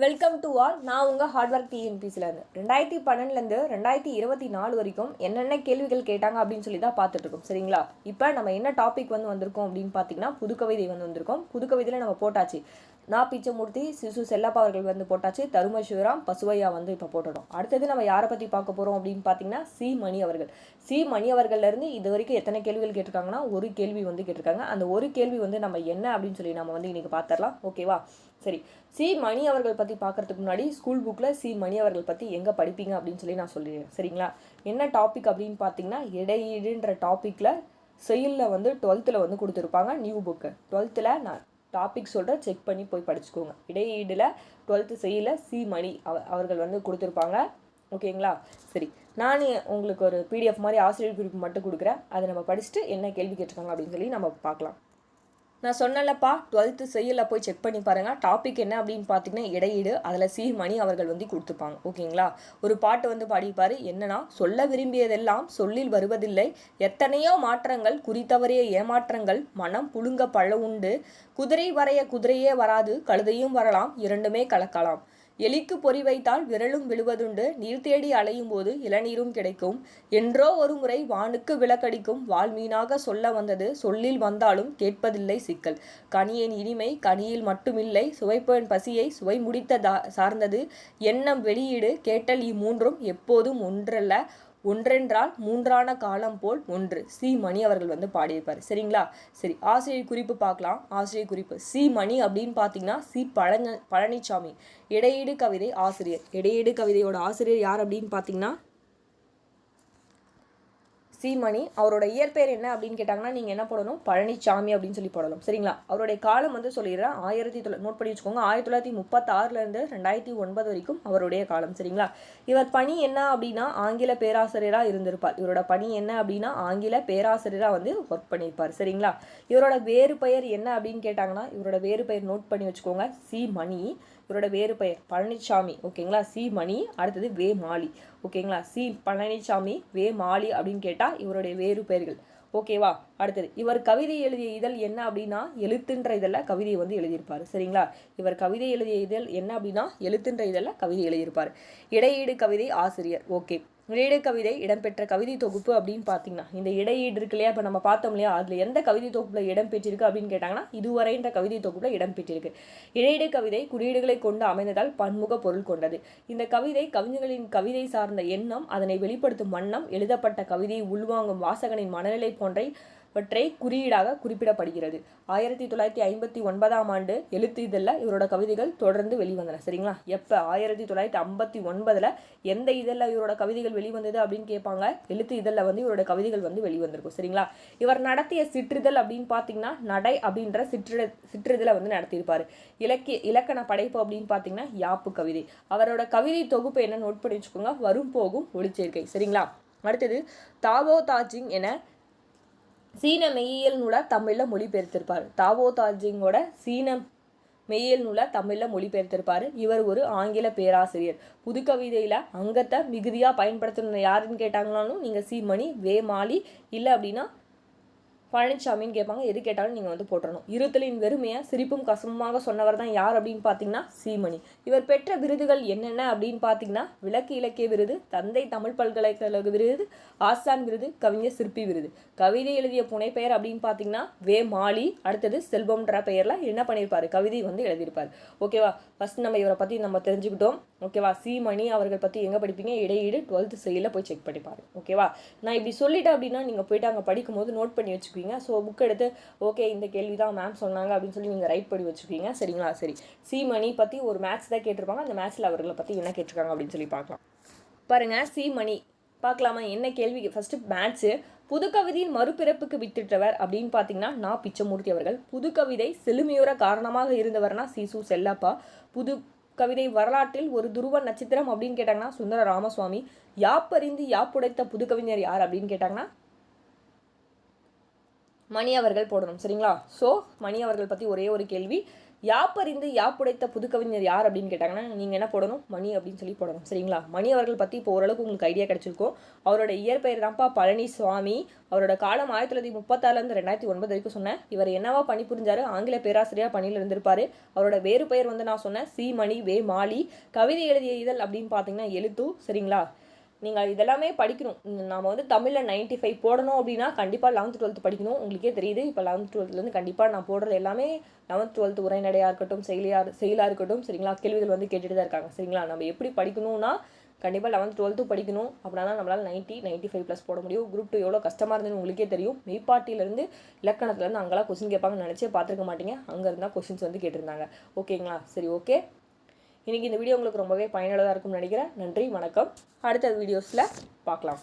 Welcome to all நான் உங்கள் hard work டிஎன்பிசிலேருந்து ரெண்டாயிரத்தி பன்னெண்டுலேருந்து ரெண்டாயிரத்தி இருபத்தி நாலு வரைக்கும் என்னென்ன கேள்விகள் கேட்டாங்க அப்படின்னு சொல்லி தான் பார்த்துட்ருக்கோம் சரிங்களா? இப்போ நம்ம என்ன டாபிக் வந்து வந்திருக்கோம் அப்படின்னு பார்த்தீங்கன்னா புதுக்கவிதை வந்து வந்திருக்கோம். புதுக்கவிதையில் நம்ம போட்டாச்சு. நான் பிச்சமூர்த்தி சிசு செல்லப்பா அவர்கள் வந்து போட்டாச்சு. தரும சிவராம் பசுவையா வந்து இப்போ போட்டுடும் அடுத்தது நம்ம யாரை பற்றி பார்க்க போகிறோம் அப்படின்னு பார்த்தீங்கன்னா சி மணி அவர்கள். சி மணி அவர்கள்லேருந்து இது வரைக்கும் எத்தனை கேள்விகள் கேட்டிருக்காங்கன்னா ஒரு கேள்வி வந்து கேட்டிருக்காங்க. அந்த ஒரு கேள்வி வந்து நம்ம என்ன அப்படின்னு சொல்லி நம்ம வந்து இன்றைக்கி பார்த்துடலாம். ஓகேவா? சரி சி மணி அவர்கள் பற்றி பார்க்கறதுக்கு முன்னாடி ஸ்கூல் புக்கில் சி மணி அவர்கள் பற்றி எங்கே படிப்பீங்க அப்படின்னு சொல்லி நான் சொல்லிடுறேன். சரிங்களா? என்ன டாபிக் அப்படின்னு பார்த்தீங்கன்னா இடையீடுன்ற டாப்பிக்கில் செயலில் வந்து டுவெல்த்தில் வந்து கொடுத்துருப்பாங்க நியூ புக்கு டுவெல்த்தில் நான் டாபிக் சொல்கிறேன் செக் பண்ணி போய் படிச்சுக்கோங்க. இடையீடில் டுவெல்த்து செய்யல சி மணி அவ அவர்கள் வந்து கொடுத்துருப்பாங்க. ஓகேங்களா? சரி நான் உங்களுக்கு ஒரு பிடிஎஃப் மாதிரி ஆசிரியர் குறிப்பு மட்டும் கொடுக்குறேன். அதை நம்ம படிச்சுட்டு என்ன கேள்வி கேட்டிருக்காங்க அப்படின்னு சொல்லி நம்ம பார்க்கலாம். நான் சொன்னலப்பா டுவெல்த்து செய்யல போய் செக் பண்ணி பாருங்கள் டாபிக் என்ன அப்படின்னு பார்த்தீங்கன்னா இடையீடு. அதில் சி மணி அவர்கள் வந்து கொடுத்துப்பாங்க. ஓகேங்களா? ஒரு பாட்டு வந்து பாடிப்பார். என்னன்னா சொல்ல விரும்பியதெல்லாம் சொல்லில் வருவதில்லை. எத்தனையோ மாற்றங்கள் குறித்தவரைய ஏமாற்றங்கள் மனம் புழுங்க பழ உண்டு குதிரை வரைய குதிரையே வராது. கழுதையும் வரலாம். இரண்டுமே கலக்கலாம். எலிக்கு பொறி வைத்தால் விரலும் விழுவதுண்டு. நீர் தேடி அலையும் போது இளநீரும் கிடைக்கும். என்றோ ஒரு முறை வானுக்கு விளக்கடிக்கும். வால்மீனாக சொல்ல வந்தது. சொல்லில் வந்தாலும் கேட்பதில்லை சிக்கல். கனியின் இனிமை கனியில் மட்டுமில்லை. சுவைப்பன் பசியை சுவை முடித்ததா சார்ந்தது. எண்ணம் வெளியீடு கேட்டல் இம்மூன்றும் எப்போதும் ஒன்றல்ல. ஒன்றென்றால் மூன்றான காலம் போல் ஒன்று. சி. மணி அவர்கள் வந்து பாடியிருப்பார். சரிங்களா? சரி ஆசிரியர் குறிப்பு பார்க்கலாம். ஆசிரியர் குறிப்பு. சி. மணி அப்படின்னு பார்த்தீங்கன்னா சி. பழஞ்ச பழனிசாமி இடையீடு கவிதை ஆசிரியர். இடையீடு கவிதையோட ஆசிரியர் யார் அப்படின்னு பார்த்தீங்கன்னா சீமணி அவரோட இயற்பெயர் என்ன அப்படின்னு கேட்டாங்கன்னா நீங்கள் என்ன போடணும்? பழனிசாமி அப்படின்னு சொல்லி போடணும். சரிங்களா? அவருடைய காலம் வந்து சொல்லிடுறேன். ஆயிரத்தி தொள்ள நோட் பண்ணி வச்சுக்கோங்க. ஆயிரத்தி தொள்ளாயிரத்தி முப்பத்தாறுலேருந்து ரெண்டாயிரத்தி ஒன்பது வரைக்கும் அவருடைய காலம். சரிங்களா? இவர் பணி என்ன அப்படின்னா ஆங்கில பேராசிரியராக இருந்திருப்பார். இவரோட பணி என்ன அப்படின்னா ஆங்கில பேராசிரியராக வந்து ஒர்க் பண்ணியிருப்பார். சரிங்களா? இவரோட வேறு பெயர் என்ன அப்படின்னு கேட்டாங்கன்னா இவரோட வேறு பெயர் நோட் பண்ணி வச்சுக்கோங்க. சி மணி இவரோட வேறு பெயர் பழனிசாமி ஓகேங்களா? சி. மணி அடுத்தது வே. மாலி. ஓகேங்களா? சி. பழனிசாமி வே. மாலி அப்படின்னு கேட்டால் இவருடைய வேறு பெயர்கள். ஓகேவா? அடுத்தது இவர் கவிதை எழுதிய இதழ் என்ன அப்படின்னா எழுத்துன்ற இதழில் கவிதையை வந்து எழுதியிருப்பார். சரிங்களா? இவர் கவிதை எழுதிய இதழ் என்ன அப்படின்னா எழுத்துன்ற இதழில் கவிதை எழுதியிருப்பார். இடையீடு கவிதை ஆசிரியர். ஓகே. இடையீடு கவிதை இடம்பெற்ற கவிதை தொகுப்பு அப்படின்னு பார்த்தீங்கன்னா இந்த இடையீடு இருக்கு இல்லையா? இப்போ நம்ம பார்த்தோம் இல்லையா? அதில் எந்த கவிதை தொகுப்பில் இடம்பெற்றிருக்கு அப்படின்னு கேட்டாங்கன்னா இதுவரைன்ற கவிதை தொகுப்பில் இடம்பெற்றிருக்கு இடையீடு கவிதை குறியீடுகளை கொண்டு அமைந்ததால் பன்முக பொருள் கொண்டது. இந்த கவிதை கவிஞர்களின் கவிதை சார்ந்த எண்ணம் அதனை வெளிப்படுத்தும் வண்ணம் எழுதப்பட்ட கவிதையை உள்வாங்கும் வாசகனின் மனநிலை போன்றை வற்றை குறியீடாக குறிப்பிடப்படுகிறது. ஆயிரத்தி தொள்ளாயிரத்தி ஐம்பத்தி ஒன்பதாம் ஆண்டு எழுத்து இதழில் இவரோட கவிதைகள் தொடர்ந்து வெளிவந்தன. சரிங்களா? எப்போ? ஆயிரத்தி தொள்ளாயிரத்தி ஐம்பத்தி ஒன்பதில் எந்த இதழில் இவரோட கவிதைகள் வெளிவந்தது அப்படின்னு கேட்பாங்க? எழுத்து இதழில் வந்து இவரோட கவிதைகள் வந்து வெளிவந்திருக்கும். சரிங்களா? இவர் நடத்திய சிற்றிதழ் அப்படின்னு பார்த்தீங்கன்னா நடை அப்படின்ற சிற்றிட சிற்றிதழை வந்து நடத்தியிருப்பார். இலக்கிய இலக்கண படைப்பு அப்படின்னு பார்த்தீங்கன்னா யாப்பு கவிதை. அவரோட கவிதை தொகுப்பு என்ன நோட் பண்ணி வச்சுக்கோங்க. வரும் போகும் ஒளிச்சேர்க்கை. சரிங்களா? அடுத்தது தாவோ தாஜிங் என சீன மெய்யியல் நூலை தமிழில் மொழிபெயர்த்திருப்பார். தாவோ தாஜிங்கோட சீன மெய்யியல் நூலை தமிழில் மொழிபெயர்த்திருப்பார். இவர் ஒரு ஆங்கில பேராசிரியர். புதுக்கவிதையில் அங்கத்தை மிகுதியாக பயன்படுத்தணும் யாருன்னு கேட்டாங்கனாலும் நீங்கள் சி மணி வே மாலி இல்லை அப்படின்னா பழனிசாமின்னு கேட்பாங்க. எது கேட்டாலும் நீங்கள் வந்து போட்டணும் இருத்தலின் வெறுமையை சிரிப்பும் கசமுமாக சொன்னவர் தான் யார் அப்படின்னு பார்த்தீங்கன்னா சீமணி. இவர் பெற்ற விருதுகள் என்னென்ன அப்படின்னு பார்த்தீங்கன்னா விளக்கு இலக்கிய விருது தந்தை தமிழ் பல்கலைக்கழக விருது ஆசான் விருது கவிஞர் சிற்பி விருது. கவிதை எழுதிய புனைப்பெயர் அப்படின்னு பார்த்தீங்கன்னா வே. மாலி. அடுத்தது செல்வம்ன்ற பெயரில் என்ன பண்ணியிருப்பார் கவிதை வந்து எழுதியிருப்பார். ஓகேவா? ஃபர்ஸ்ட் நம்ம இவரை பற்றி நம்ம தெரிஞ்சுக்கிட்டோம். ஓகேவா? சீமணி அவர்கள் பற்றி எங்கே படிப்பீங்க? இடையீடு டுவெல்த்து செயலில் போய் செக் பண்ணிப்பாரு. ஓகேவா? நான் இப்படி சொல்லிட்டேன் அப்படின்னா நீங்கள் போயிட்டு அங்கே படிக்கும்போது நோட் பண்ணி வச்சுக்குவீங்க. வச்சுக்குவீங்க ஸோ புக் எடுத்து ஓகே இந்த கேள்வி தான் மேம் சொன்னாங்க அப்படின்னு சொல்லி நீங்கள் ரைட் பண்ணி வச்சுருப்பீங்க சரிங்களா? சரி. சி மணி பற்றி ஒரு மேத்ஸ் தான் கேட்டிருப்பாங்க. அந்த மேட்ச்சில் அவர்களை பற்றி என்ன கேட்டிருக்காங்க அப்படின்னு சொல்லி பார்க்கலாம். பாருங்கள் சி மணி பார்க்கலாமா? என்ன கேள்வி? ஃபஸ்ட்டு மேட்ச்சு புதுக்கவிதையின் மறுபிறப்புக்கு வித்திட்டவர் அப்படின்னு பார்த்தீங்கன்னா நான் பிச்சமூர்த்தி அவர்கள். புதுக்கவிதை செழுமையுற காரணமாக இருந்தவர்னா சிசு செல்லப்பா. புது கவிதை வரலாற்றில் ஒரு துருவ நட்சத்திரம் அப்படின்னு கேட்டாங்கன்னா சுந்தர ராமசுவாமி யாப்பறிந்து யாப்புடைத்த புதுக்கவிஞர் யார் அப்படின்னு கேட்டாங்கன்னா மணி அவர்கள் போடணும் சரிங்களா? ஸோ மணி அவர்கள் பற்றி ஒரே ஒரு கேள்வி. யாப்பறிந்து யாப்புடைத்த புதுக்கவிஞர் யார் அப்படின்னு கேட்டாங்கன்னா நீங்கள் என்ன போடணும்? மணி அப்படின்னு சொல்லி போடணும் சரிங்களா? மணி அவர்கள் பற்றி இப்போ ஓரளவுக்கு உங்களுக்கு ஐடியா கிடச்சிருக்கும் அவரோட இயற்பெயர் தான்ப்பா பழனிசுவாமி அவரோட காலம் ஆயிரத்தி தொள்ளாயிரத்தி முப்பத்தாறுலேருந்து ரெண்டாயிரத்தி ஒன்பது வரைக்கும் சொன்னேன். இவர் என்னவா பணிபுரிஞ்சாரு ஆங்கில பேராசிரியர் பணியில் இருந்திருப்பார். அவரோட வேறு பெயர் வந்து நான் சொன்னேன். சி மணி வே மாலி. கவிதை எழுதிய இதழ் அப்படின்னு பார்த்தீங்கன்னா எழுத்து சரிங்களா? நீங்கள் இதெல்லாமே படிக்கணும். நாம் வந்து தமிழில் 95 ஃபைவ் போடணும் அப்படின்னா கண்டிப்பாக லெவன்த் டுவெல்த் படிக்கணும். உங்களுக்கே தெரியுது இப்போ லெவன்த் டுவெல்த்லேருந்து கண்டிப்பாக நான் போடுறது எல்லாமே லெவன்த் டுவெல்த் உரைநடையாக இருக்கட்டும் செயலியாக செயலாக இருக்கட்டும் சரிங்களா? கேள்விகள் வந்து கேட்டுட்டு தான் இருக்காங்க சரிங்களா? நம்ம எப்படி படிக்கணும்னா கண்டிப்பாக லெவன்த் டுவெல்த்து படிக்கணும். அப்படின்னா நம்மளால் நைன்ட்டி நைன்ட்டி ஃபைவ் ப்ளஸ் போட முடியும். குரூப் டூ எவ்வளோ கஷ்டமாக இருந்ததுன்னு உங்களுக்கே தெரியும். மெய்ப்பாட்டிலேருந்து இலக்கணத்துலேருந்து அங்கெல்லாம் கொஸ்டின் கேட்பாங்கன்னு நினச்சே பார்த்துருக்க மாட்டீங்க. அங்கே இருந்தால் கொஸ்டின்ஸ் வந்து கேட்டிருந்தாங்க. ஓகேங்களா சரி ஓகே இன்றைக்கி இந்த வீடியோ உங்களுக்கு ரொம்பவே பயனுள்ளதாக இருக்கும்னு நினைக்கிறேன். நன்றி வணக்கம். அடுத்த வீடியோஸில் பார்க்கலாம்.